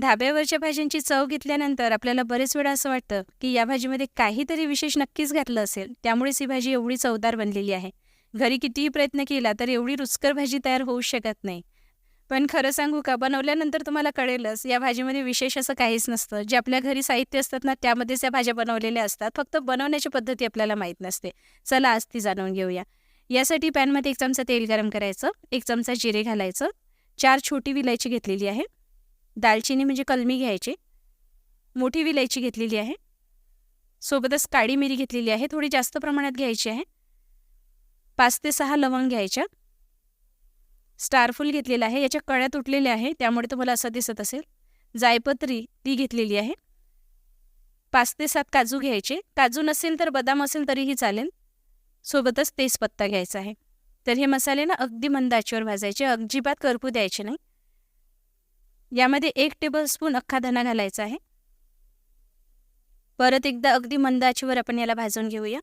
ढाब्यावरच्या भाज्यांची चव घेतल्यानंतर आपल्याला बरेच वेळा असं वाटतं की या भाजीमध्ये काहीतरी विशेष नक्कीच घातलं असेल. त्यामुळेच ही भाजी एवढी चवदार बनलेली आहे. घरी कितीही प्रयत्न केला तर एवढी रुचकर भाजी तयार होऊ शकत नाही. पण खरं सांगू का? बनवल्यानंतर तुम्हाला कळेलच या भाजीमध्ये विशेष असं काहीच नसतं. जे आपल्या घरी साहित्य असतात ना त्यामध्येच या भाज्या बनवलेल्या असतात. फक्त बनवण्याची पद्धती आपल्याला माहीत नसते. चला आज ती जाणून घेऊया. यासाठी पॅनमध्ये एक चमचा तेल गरम करायचं एक चमचा जिरे घालायचं चार छोटी विलायची घेतलेली आहे. दालचिनी म्हणजे कलमी घ्यायची. मोठी विलायची घेतलेली आहे. सोबतच काळी मिरी घेतलेली आहे. थोडी जास्त प्रमाणात घ्यायची आहे. पाच ते सहा लवंग घ्यायच्या. स्टारफुल घेतलेला आहे. याच्या कळ्या तुटलेल्या आहे. त्यामुळे तुम्हाला असं दिसत असेल. जायपत्री ती घेतलेली आहे. पाच ते सात काजू घ्यायचे. काजू नसेल तर बदाम असेल तरीही चालेल. सोबतच तेजपत्ता घ्यायचा आहे. तर हे मसाले ना अगदी मंद आचेवर भाजायचे. अजिबात करपू द्यायचे नाही. यामध्ये एक टेबलस्पून अख्खा धना घालायचा आहे. परत एकदा अगदी मंद आपण याला भाजून घेऊया.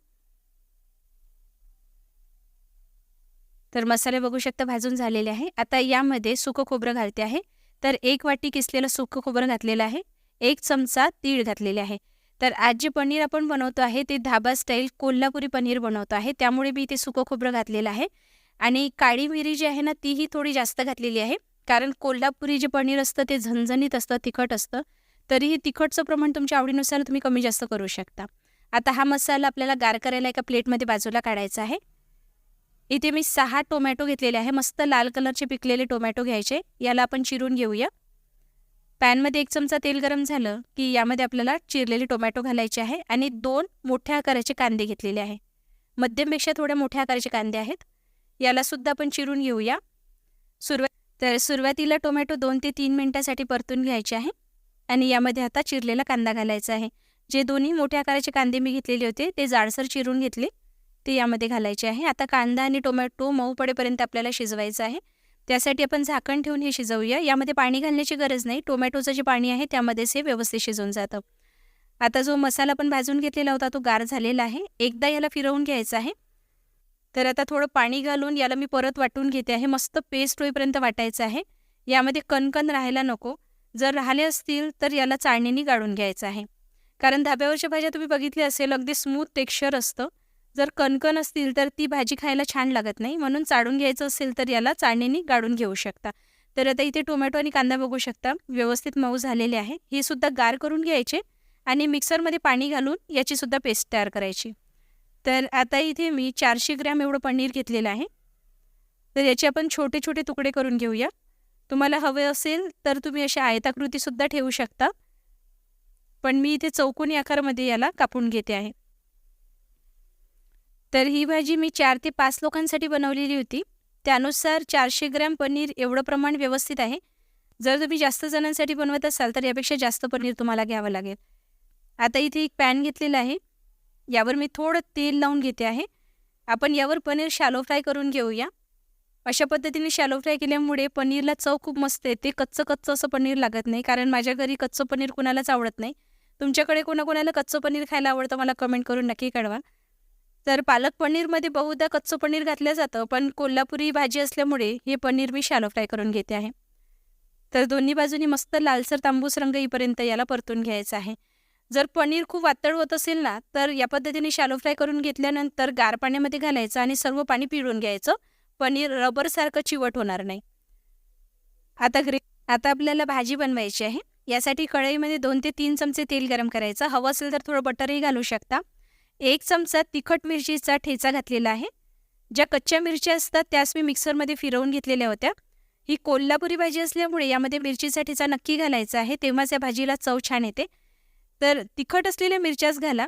तर मसाले बघू शकता भाजून झालेले आहे. आता यामध्ये सुकं खोबरं घालते आहे. तर एक वाटी किसलेलं सुकं खोबरं घातलेलं आहे. एक चमचा तीळ घातलेले आहे. तर आज जे पनीर आपण बनवतो आहे ते धाबा स्टाईल कोल्हापुरी पनीर बनवतो आहे. त्यामुळे मी इथे सुकं खोबरं घातलेलं आहे. आणि काळी मिरी जी आहे ना तीही थोडी जास्त घातलेली आहे. कारण कोल्हापुरी जे पनीर असतं ते झणझणीत असतं तिखट असतं. तरीही तिखटचं प्रमाण तुमच्या आवडीनुसार तुम्ही कमी जास्त करू शकता. आता हा मसाला आपल्याला गार करायला एका प्लेटमध्ये बाजूला काढायचा आहे. इथे मी सहा टोमॅटो घेतलेले आहे. मस्त लाल कलरचे पिकलेले टोमॅटो घ्यायचे. याला आपण चिरून घेऊया. पॅनमध्ये एक चमचा तेल गरम झालं की यामध्ये आपल्याला चिरलेले टोमॅटो घालायचे आहे आणि दोन मोठ्या आकाराचे कांदे घेतलेले आहे. मध्यमपेक्षा थोड्या मोठ्या आकाराचे कांदे आहेत. यालासुद्धा आपण चिरून घेऊया. सुरुवात तर सुरुवातीला टोमॅटो दोन ते तीन मिनटासाठी परतून घ्यायचे आहे. आणि यामध्ये आता चिरलेला कांदा घालायचा आहे. जे दोन्ही मोठ्या आकाराचे कांदे मी घेतलेले होते ते जाडसर चिरून घेतले. ते यामध्ये घालायचे आहे. आता कांदा आणि टोमॅटो मऊ पडेपर्यंत आपल्याला शिजवायचं आहे. त्यासाठी आपण झाकण ठेवून हे शिजवूया. यामध्ये पाणी घालण्याची गरज नाही. टोमॅटोचं जे पाणी आहे त्यामध्येच हे व्यवस्थित शिजवून जातं. आता जो मसाला पण भाजून घेतलेला होता तो गार झालेला आहे. एकदा याला फिरवून घ्यायचा आहे. तर आता थोडं पाणी घालून याला मी परत वाटून घेते आहे. मस्त पेस्ट होईपर्यंत वाटायचं आहे. यामध्ये कणकण राहायला नको. जर राहिले असतील तर याला चाळणीने गाळून घ्यायचं आहे. कारण धाब्यावरच्या भाज्या तुम्ही बघितली असेल अगदी स्मूथ टेक्स्चर असतं. जर कणकण असतील तर ती भाजी खायला छान लागत नाही. म्हणून चाळून घ्यायचं असेल तर याला चाळणीने गाळून घेऊ शकता. तर आता इथे टोमॅटो आणि कांदा बघू शकता. व्यवस्थित मऊ झालेले आहे. हे सुद्धा गार करून घ्यायचे आणि मिक्सरमध्ये पाणी घालून याचीसुद्धा पेस्ट तयार करायची. तर आता इथे मी चारशे ग्रॅम एवढं पनीर घेतलेलं आहे. तर याचे आपण छोटे छोटे तुकडे करून घेऊया. तुम्हाला हवे असेल तर तुम्ही अशा आयताकृतीसुद्धा ठेवू शकता. पण मी इथे चौकोनी आकारामध्ये याला कापून घेते आहे. तर ही भाजी मी चार ते पाच लोकांसाठी बनवलेली होती. त्यानुसार चारशे ग्रॅम पनीर एवढं प्रमाण व्यवस्थित आहे. जर तुम्ही जास्त जणांसाठी बनवत असाल तर यापेक्षा जास्त पनीर तुम्हाला घ्यावं लागेल. आता इथे एक पॅन घेतलेला आहे. यावर मी थोडं तेल लावून घेते आहे. आपण यावर पनीर शॅलो फ्राय करून घेऊया. अशा पद्धतीने शॅलो फ्राय केल्यामुळे पनीरला चव खूप मस्त येते. कच्चं कच्चं असं पनीर लागत नाही कारण माझ्या घरी कच्चं पनीर कुणालाच आवडत नाही. तुमच्याकडे कोणाकोणाला कच्चं पनीर खायला आवडतं मला कमेंट करून नक्की कळवा. तर पालक पनीरमध्ये बहुधा कच्चं पनीर घातलं जातं पण कोल्हापुरी भाजी असल्यामुळे हे पनीर मी शॅलो फ्राय करून घेते आहे. तर दोन्ही बाजूनी मस्त लालसर तांबूस रंग येईपर्यंत याला परतून घ्यायचं आहे. जर पनीर खूप वातळ होत असेल ना तर या पद्धतीने शॅलो फ्राय करून घेतल्यानंतर गार पाण्यामध्ये घालायचं आणि सर्व पाणी पिळून घ्यायचं. पनीर रबरसारखं चिवट होणार नाही. आता ग्रे आता आपल्याला भाजी बनवायची आहे. यासाठी कढईमध्ये दोन ते तीन चमचे तेल गरम करायचं. हवं असेल तर थोडं बटरही घालू शकता. एक चमचा तिखट मिरचीचा ठेचा घातलेला आहे. ज्या कच्च्या मिरच्या असतात त्याच मी मिक्सरमध्ये फिरवून घेतलेल्या होत्या. ही कोल्हापुरी भाजी असल्यामुळे यामध्ये मिरचीचा ठेचा नक्की घालायचा आहे. तेव्हाच या भाजीला चव छान येते. तर तिखट असलेल्या मिरच्याच घाला.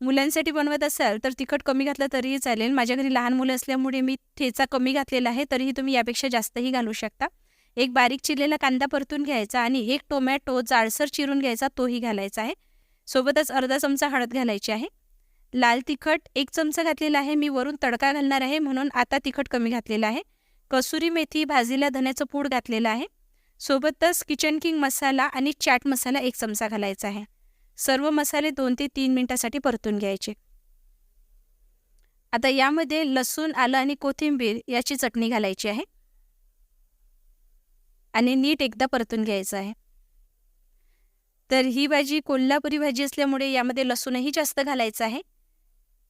मुलांसाठी बनवत असाल तर तिखट कमी घातलं तरीही चालेल. माझ्या घरी लहान मुलं असल्यामुळे मी ठेचा कमी घातलेला आहे तरीही तुम्ही यापेक्षा जास्तही घालू शकता. एक बारीक चिरलेला कांदा परतून घ्यायचा आणि एक टोमॅटो जाडसर चिरून घ्यायचा तोही घालायचा आहे. सोबतच अर्धा चमचा हळद घालायची आहे. लाल तिखट एक चमचा घातलेला आहे. मी वरून तडका घालणार आहे म्हणून आता तिखट कमी घातलेलं आहे. कसुरी मेथी भाजीला धन्याचं पूड घातलेलं आहे. सोबतच किचन किंग मसाला आणि चाट मसाला एक चमचा घालायचा आहे. सर्व मसाले दोन ते तीन मिनटासाठी परतून घ्यायचे. आता यामध्ये लसूण आलं आणि कोथिंबीर याची चटणी घालायची आहे. आणि नीट एकदा परतून घ्यायचं आहे. तर ही भाजी कोल्हापुरी भाजी असल्यामुळे यामध्ये लसूणही जास्त घालायचं आहे.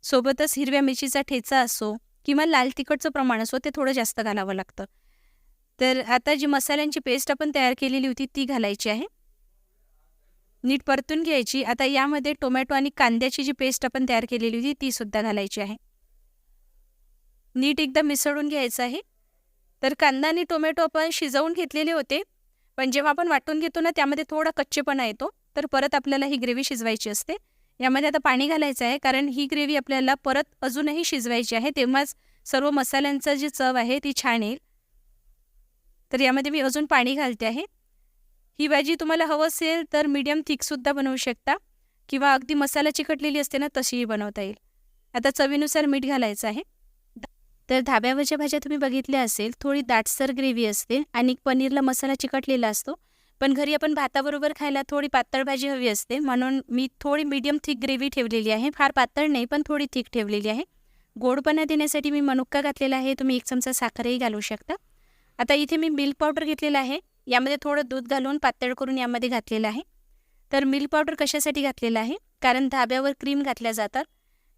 सोबतच हिरव्या मिरचीचा ठेचा असो किंवा लाल तिखटचं प्रमाण असो ते थोडं जास्त घालावं लागतं. तर आता जी मसाल्यांची पेस्ट आपण तयार केलेली होती ती घालायची आहे. नीट परतून घ्यायची. आता यामध्ये टोमॅटो आणि कांद्याची जी पेस्ट आपण तयार केलेली होती ती सुद्धा घालायची आहे. नीट एकदा मिसळून घ्यायचं आहे. तर कांदा आणि टोमॅटो आपण शिजवून घेतलेले होते. पण जेव्हा आपण वाटून घेतो ना त्यामध्ये थोडा कच्चेपणा येतो. तर परत आपल्याला ही ग्रेव्ही शिजवायची असते. यामध्ये आता पाणी घालायचं आहे कारण ही ग्रेव्ही आपल्याला परत अजूनही शिजवायची आहे. तेव्हाच सर्व मसाल्यांचा जी चव आहे ती छान येईल. तर यामध्ये मी अजून पाणी घालते आहे. ही भाजी तुम्हाला हवं असेल तर मीडियम थिकसुद्धा बनवू शकता. किंवा अगदी मसाला चिकटलेली असते ना तशीही बनवता येईल. आता चवीनुसार मीठ घालायचं आहे. तर धाब्यावरच्या भाज्या तुम्ही बघितल्या असेल थोडी दाटसर ग्रेव्ही असते आणि पनीरला मसाला चिकटलेला असतो. पण घरी आपण भाताबरोबर खायला थोडी पातळ भाजी हवी असते. म्हणून मी थोडी मीडियम थिक ग्रेव्ही ठेवलेली आहे. फार पातळ नाही पण थोडी थिक ठेवलेली आहे. गोडपणा देण्यासाठी मी मनुक्का घातलेला आहे. तुम्ही एक चमचा साखरही घालू शकता. आता इथे मी मिल्क पावडर घेतलेला आहे. यामध्ये थोडं दूध घालून पातळ करून यामध्ये घातलेलं आहे. तर मिल्क पावडर कशासाठी घातलेलं आहे? कारण धाब्यावर क्रीम घातल्या जातात.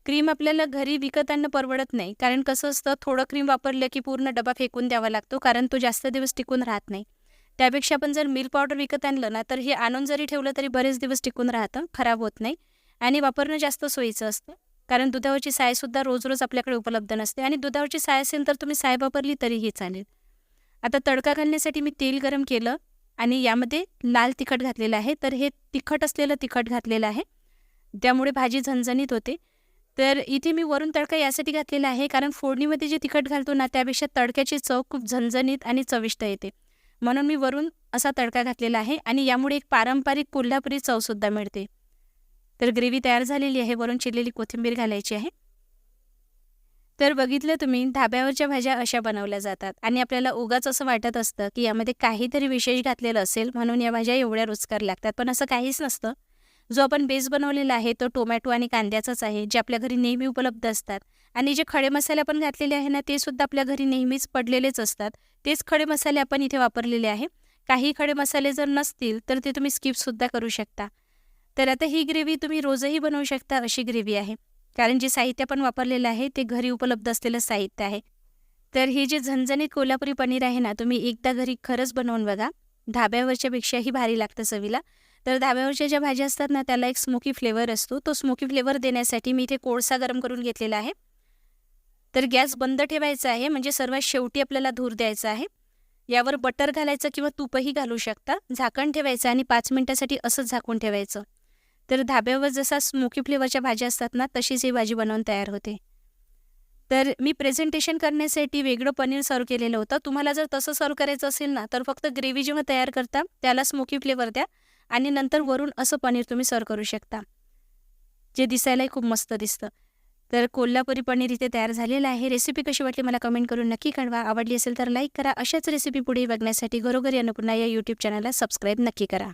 क्रीम आपल्याला घरी विकत आणणं परवडत नाही. कारण कसं असतं थोडं क्रीम वापरलं की पूर्ण डबा फेकून द्यावा लागतो कारण तो जास्त दिवस टिकून राहत नाही. त्यापेक्षा आपण जर मिल्क पावडर विकत आणलं ना तर हे आणून जरी ठेवलं तरी बरेच दिवस टिकून राहतं खराब होत नाही. आणि वापरणं जास्त सोयीचं असतं. कारण दुधावरची सायसुद्धा रोज रोज आपल्याकडे उपलब्ध नसते. आणि दुधावरची साय असेल तर तुम्ही साय वापरली तरीही चालेल. आता तडका घालण्यासाठी मी तेल गरम केलं आणि यामध्ये लाल तिखट घातलेलं आहे. तर हे तिखट असलेलं तिखट घातलेलं आहे. त्यामुळे भाजी झणझणीत होते. तर इथे मी वरून तडका यासाठी घातलेला आहे. कारण फोडणीमध्ये जे तिखट घालतो ना त्यापेक्षा तडक्याची चव खूप झणझणीत आणि चविष्ट येते. म्हणून मी वरून असा तडका घातलेला आहे आणि यामुळे एक पारंपरिक कोल्हापुरी चवसुद्धा मिळते. तर ग्रेव्ही तयार झालेली आहे. वरून चिरलेली कोथिंबीर घालायची आहे. तर बघितलं तुम्ही धाब्यावरच्या भाज्या अशा बनवल्या जातात. आणि आपल्याला उगाच असं वाटत असतं की यामध्ये काहीतरी विशेष घातलेलं असेल म्हणून या भाज्या एवढ्या रुचकर लागतात. पण असं काहीच नसतं. जो आपण बेस बनवलेला आहे तो टोमॅटो आणि कांद्याचाच आहे जे आपल्या घरी नेहमी उपलब्ध असतात. आणि जे खडे मसाले आपण घातलेले आहे ना ते सुद्धा आपल्या घरी नेहमीच पडलेलेच असतात. तेच खडे मसाले आपण इथे वापरलेले आहे. काही खडे मसाले जर नसतील तर ते तुम्ही स्किपसुद्धा करू शकता. तर आता ही ग्रेव्ही तुम्ही रोजही बनवू शकता अशी ग्रेव्ही आहे. कारण जे साहित्य आपण वापरलेलं आहे ते घरी उपलब्ध असलेलं साहित्य आहे. तर हे जे झणझणीत कोल्हापुरी पनीर आहे ना तुम्ही एकदा घरी खरंच बनवून बघा. धाब्यावरच्यापेक्षाही भारी लागतं चवीला. तर धाब्यावरच्या ज्या भाज्या असतात ना त्याला एक स्मोकी फ्लेवर असतो. तो स्मोकी फ्लेवर देण्यासाठी मी इथे कोळसा गरम करून घेतलेला आहे. तर गॅस बंद ठेवायचा आहे म्हणजे सर्वात शेवटी आपल्याला धूर द्यायचा आहे. यावर बटर घालायचं किंवा तूपही घालू शकता. झाकण ठेवायचं आणि पाच मिनटासाठी असंच झाकून ठेवायचं. तर धाब्यावर जसा स्मोकी फ्लेवरच्या भाज्या असतात ना तशीच ही भाजी बनवून तयार होते. तर मी प्रेझेंटेशन करण्यासाठी वेगळं पनीर सर्व केलेलं होतं. तुम्हाला जर तसं सर्व करायचं असेल ना तर फक्त ग्रेव्ही जेव्हा तयार करता त्याला स्मोकी फ्लेवर द्या आणि नंतर वरून असं पनीर तुम्ही सर्व करू शकता. जे दिसायलाही खूप मस्त दिसतं. तर कोल्हापुरी पनीर इथे तयार झालेलं आहे. रेसिपी कशी वाटली मला कमेंट करून नक्की कळवा. आवडली असेल तर लाईक करा. अशाच रेसिपी पुढे बघण्यासाठी घरोघरी अन्नपूर्णा या यूट्यूब चॅनलला सबस्क्राईब नक्की करा.